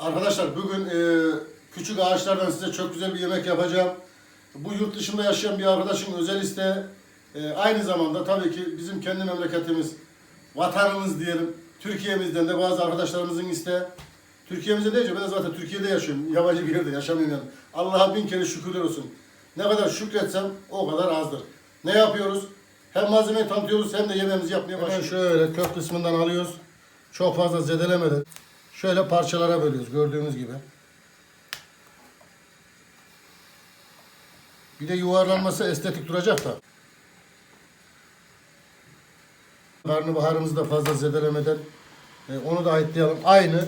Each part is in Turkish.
Arkadaşlar bugün e, küçük ağaçlardan size çok güzel bir yemek yapacağım. Bu yurt dışında yaşayan bir arkadaşın özel isteği. E, aynı zamanda tabii ki bizim kendi memleketimiz, vatanımız diyelim. Türkiye'mizden de bazı arkadaşlarımızın isteği. Türkiye'mizde deyince ben de zaten Türkiye'de yaşıyorum. Yabancı bir yerde yaşamıyorum yani. Allah'a bin kere şükürler olsun. Ne kadar şükretsem o kadar azdır. Ne yapıyoruz? Hem malzemeyi tanıtıyoruz hem de yemeğimizi yapmaya başlıyoruz. şöyle kök kısmından alıyoruz. Çok fazla zedelemeden. Şöyle parçalara bölüyoruz gördüğünüz gibi. Bir de yuvarlanması estetik duracak da. Karnabaharımızı da fazla zedelemeden e, onu da ayıtlayalım. Aynı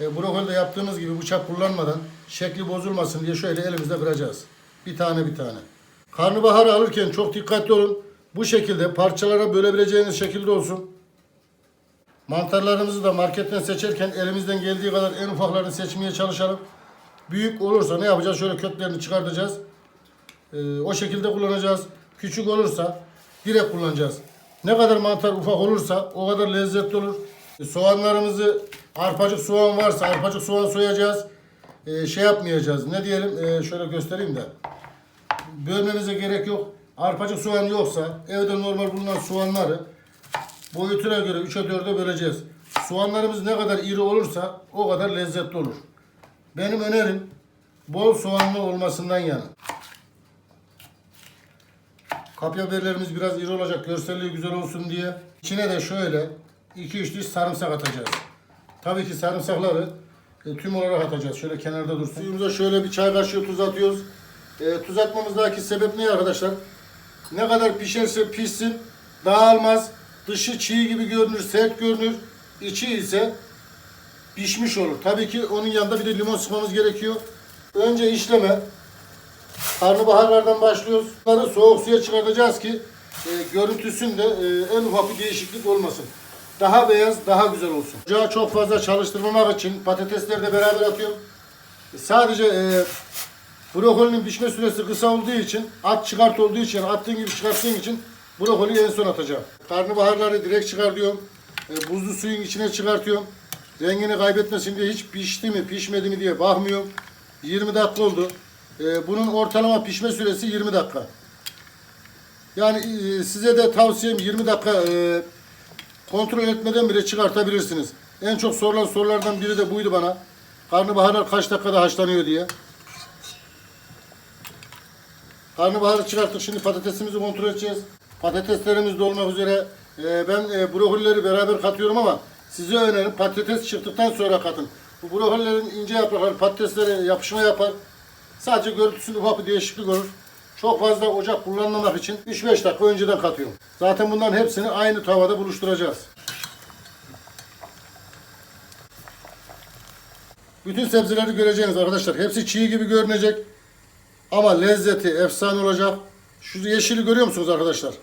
e, brokolide yaptığımız gibi bıçak kullanmadan şekli bozulmasın diye şöyle elimizde kıracağız. Bir tane bir tane. Karnabaharı alırken çok dikkatli olun. Bu şekilde parçalara bölebileceğiniz şekilde olsun. Mantarlarımızı da marketten seçerken elimizden geldiği kadar en ufaklarını seçmeye çalışalım. Büyük olursa ne yapacağız? Şöyle köklerini çıkartacağız. Ee, o şekilde kullanacağız. Küçük olursa direkt kullanacağız. Ne kadar mantar ufak olursa o kadar lezzetli olur. E, soğanlarımızı arpacık soğan varsa arpacık soğan soyacağız. E, şey yapmayacağız. Ne diyelim? E, şöyle göstereyim de. Bölmemize gerek yok. Arpacık soğan yoksa evde normal bulunan soğanları boyutuna göre 3'e 4'e böleceğiz. Soğanlarımız ne kadar iri olursa o kadar lezzetli olur. Benim önerim bol soğanlı olmasından yana. Kapya biberlerimiz biraz iri olacak görselliği güzel olsun diye. İçine de şöyle 2-3 diş sarımsak atacağız. Tabii ki sarımsakları e, tüm olarak atacağız. Şöyle kenarda dursun. Suyumuza şöyle bir çay kaşığı tuz atıyoruz. E, tuz atmamızdaki sebep ne arkadaşlar? Ne kadar pişerse pişsin dağılmaz. Dışı çiğ gibi görünür, sert görünür. İçi ise pişmiş olur. Tabii ki onun yanında bir de limon sıkmamız gerekiyor. Önce işleme. Karnabaharlardan başlıyoruz. Bunları soğuk suya çıkartacağız ki e, görüntüsünde e, en ufak bir değişiklik olmasın. Daha beyaz, daha güzel olsun. Ocağı çok fazla çalıştırmamak için patatesleri de beraber atıyorum. Sadece e, brokolinin pişme süresi kısa olduğu için, at çıkart olduğu için, attığın gibi çıkarttığın için brokoliyi en son atacağım. Karnabaharları direkt çıkartıyorum. E, buzlu suyun içine çıkartıyorum. Rengini kaybetmesin diye hiç pişti mi, pişmedi mi diye bakmıyorum. 20 dakika oldu. E, bunun ortalama pişme süresi 20 dakika. Yani e, size de tavsiyem 20 dakika e, kontrol etmeden bile çıkartabilirsiniz. En çok sorulan sorulardan biri de buydu bana. Karnabaharlar kaç dakikada haşlanıyor diye. Karnabaharı çıkarttık. Şimdi patatesimizi kontrol edeceğiz. Patateslerimiz de olmak üzere e, ben e, brokolileri beraber katıyorum ama size önerim patates çıktıktan sonra katın. Bu brokolilerin ince yaprakları patateslere yapışma yapar. Sadece görüntüsünde ufak bir değişiklik olur. Çok fazla ocak kullanmamak için 3-5 dakika önceden katıyorum. Zaten bunların hepsini aynı tavada buluşturacağız. Bütün sebzeleri göreceğiniz arkadaşlar. Hepsi çiğ gibi görünecek. Ama lezzeti efsane olacak. Şu yeşili görüyor musunuz arkadaşlar?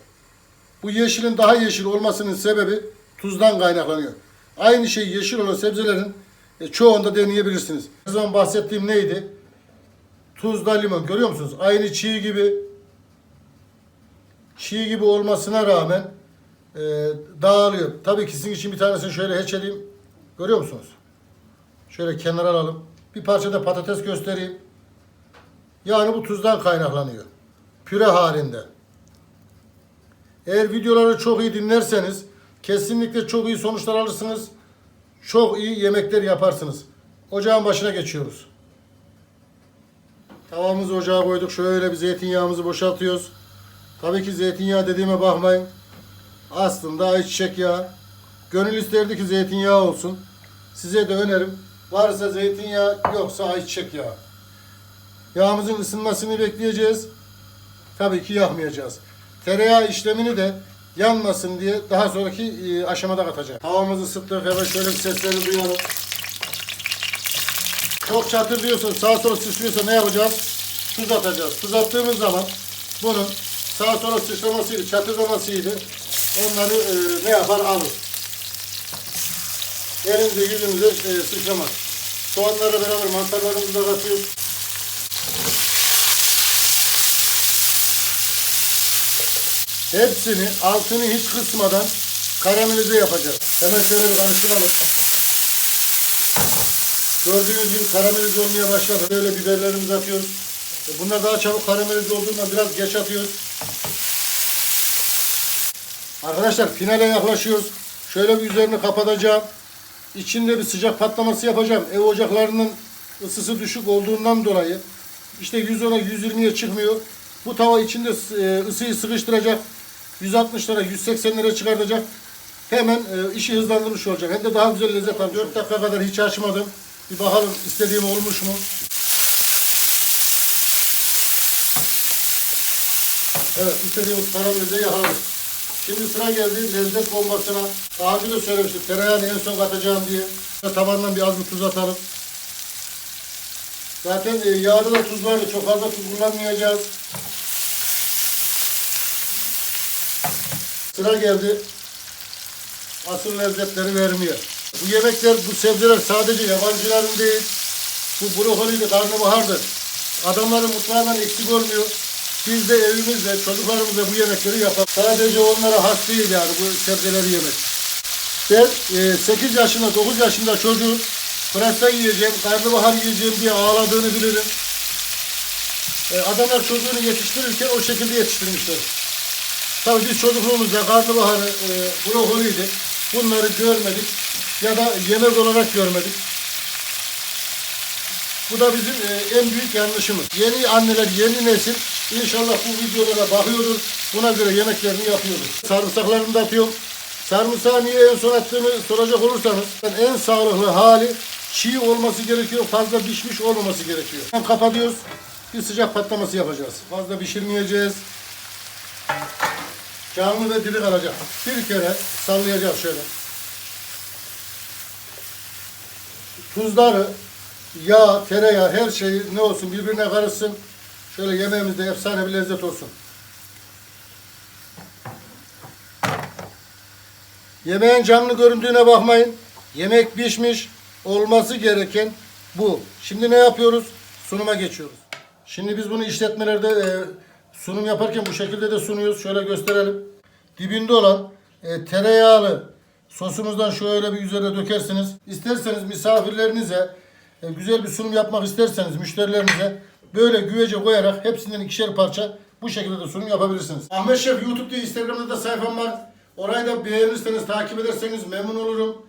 Bu yeşilin daha yeşil olmasının sebebi tuzdan kaynaklanıyor. Aynı şey yeşil olan sebzelerin e, çoğunda deneyebilirsiniz. Her zaman bahsettiğim neydi? Tuzla limon görüyor musunuz? Aynı çiğ gibi çiğ gibi olmasına rağmen e, dağılıyor. Tabii ki sizin için bir tanesini şöyle heçeleyeyim. Görüyor musunuz? Şöyle kenara alalım. Bir parça da patates göstereyim. Yani bu tuzdan kaynaklanıyor. Püre halinde. Eğer videoları çok iyi dinlerseniz kesinlikle çok iyi sonuçlar alırsınız. Çok iyi yemekler yaparsınız. Ocağın başına geçiyoruz. Tavamızı ocağa koyduk. Şöyle bir zeytinyağımızı boşaltıyoruz. Tabii ki zeytinyağı dediğime bakmayın. Aslında ayçiçek yağı. Gönül isterdi ki zeytinyağı olsun. Size de önerim. Varsa zeytinyağı yoksa ayçiçek yağı. Yağımızın ısınmasını bekleyeceğiz. Tabii ki yakmayacağız. Tereyağı işlemini de yanmasın diye daha sonraki e, aşamada katacağız. Tavamızı ısıttık. Hemen şöyle bir sesleri duyalım. Çok çatır diyorsun, sağa sola sıçrıyorsa ne yapacağız? Tuz atacağız. Tuz attığımız zaman bunun sağa sola sıçramasıydı, çatırdamasıydı. Onları e, ne yapar? Alır. Elimize yüzümüze e, sıçramaz. Soğanlarla beraber mantarlarımızı da katıyoruz. Hepsini altını hiç kısmadan karamelize yapacağız. Hemen şöyle bir karıştıralım. Gördüğünüz gibi karamelize olmaya başladı. Böyle biberlerimizi atıyoruz. E, Bunlar daha çabuk karamelize olduğundan biraz geç atıyoruz. Arkadaşlar finale yaklaşıyoruz. Şöyle bir üzerini kapatacağım. İçinde bir sıcak patlaması yapacağım. Ev ocaklarının ısısı düşük olduğundan dolayı işte 110'a 120'ye çıkmıyor. Bu tava içinde e, ısıyı sıkıştıracak. 160'lara 180'lere çıkartacak. Hemen e, işi hızlandırmış olacak. Hem de daha güzel lezzet alacak. 4 dakika kadar hiç açmadım. Bir bakalım istediğim olmuş mu? Evet istediğimiz karamelizeyi yakaladık. Şimdi sıra geldi lezzet bombasına. Daha önce de söylemiştik. Tereyağını en son katacağım diye. Tabandan bir az bir tuz atalım. Zaten e, yağda da tuz vardı. Çok fazla tuz kullanmayacağız. Sıra geldi. Asıl lezzetleri vermiyor. Bu yemekler, bu sebzeler sadece yabancıların değil. Bu brokoliydi, karnabahardır. Adamların mutfağından eksik olmuyor. Biz de evimizde, çocuklarımızla bu yemekleri yapar. Sadece onlara has değil yani bu sebzeleri yemek. Ben e, 8 yaşında, 9 yaşında çocuğun pırasa yiyeceğim, karnabahar yiyeceğim diye ağladığını bilirim. E, adamlar çocuğunu yetiştirirken o şekilde yetiştirmişler. Tabii biz çocukluğumuzda karnabaharı, e, brokoliydi. Bunları görmedik ya da yemek olarak görmedik. Bu da bizim e, en büyük yanlışımız. Yeni anneler, yeni nesil inşallah bu videolara bakıyordur. Buna göre yemeklerini yapıyordur. Sarımsaklarını da atıyorum. Sarımsağı niye en son attığını soracak olursanız yani en sağlıklı hali çiğ olması gerekiyor. Fazla pişmiş olmaması gerekiyor. Kapatıyoruz. Bir sıcak patlaması yapacağız. Fazla pişirmeyeceğiz. Canlı ve diri kalacak. Bir kere sallayacağız şöyle. Tuzları, yağ, tereyağı, her şeyi ne olsun birbirine karışsın. Şöyle yemeğimizde efsane bir lezzet olsun. Yemeğin canlı göründüğüne bakmayın. Yemek pişmiş, olması gereken bu. Şimdi ne yapıyoruz? Sunuma geçiyoruz. Şimdi biz bunu işletmelerde e, sunum yaparken bu şekilde de sunuyoruz. Şöyle gösterelim. Dibinde olan e, tereyağlı sosumuzdan şöyle bir üzerine dökersiniz. İsterseniz misafirlerinize e, güzel bir sunum yapmak isterseniz müşterilerinize böyle güvece koyarak hepsinden ikişer parça bu şekilde de sunum yapabilirsiniz. Ahmet Şef YouTube diye Instagram'da da sayfam var. Orayı da beğenirseniz, takip ederseniz memnun olurum.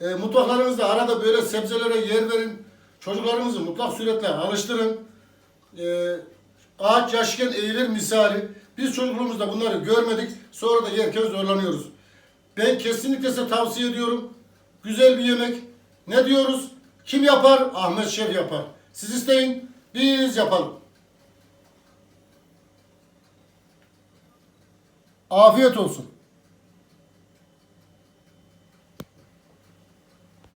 E, mutfaklarınızda arada böyle sebzelere yer verin. Çocuklarımızı mutlak suretle alıştırın. E, ağaç yaşken eğilir misali. Biz çocukluğumuzda bunları görmedik. Sonra da yerken zorlanıyoruz. Ben kesinlikle size tavsiye ediyorum. Güzel bir yemek. Ne diyoruz? Kim yapar? Ahmet Şef yapar. Siz isteyin, biz yapalım. Afiyet olsun.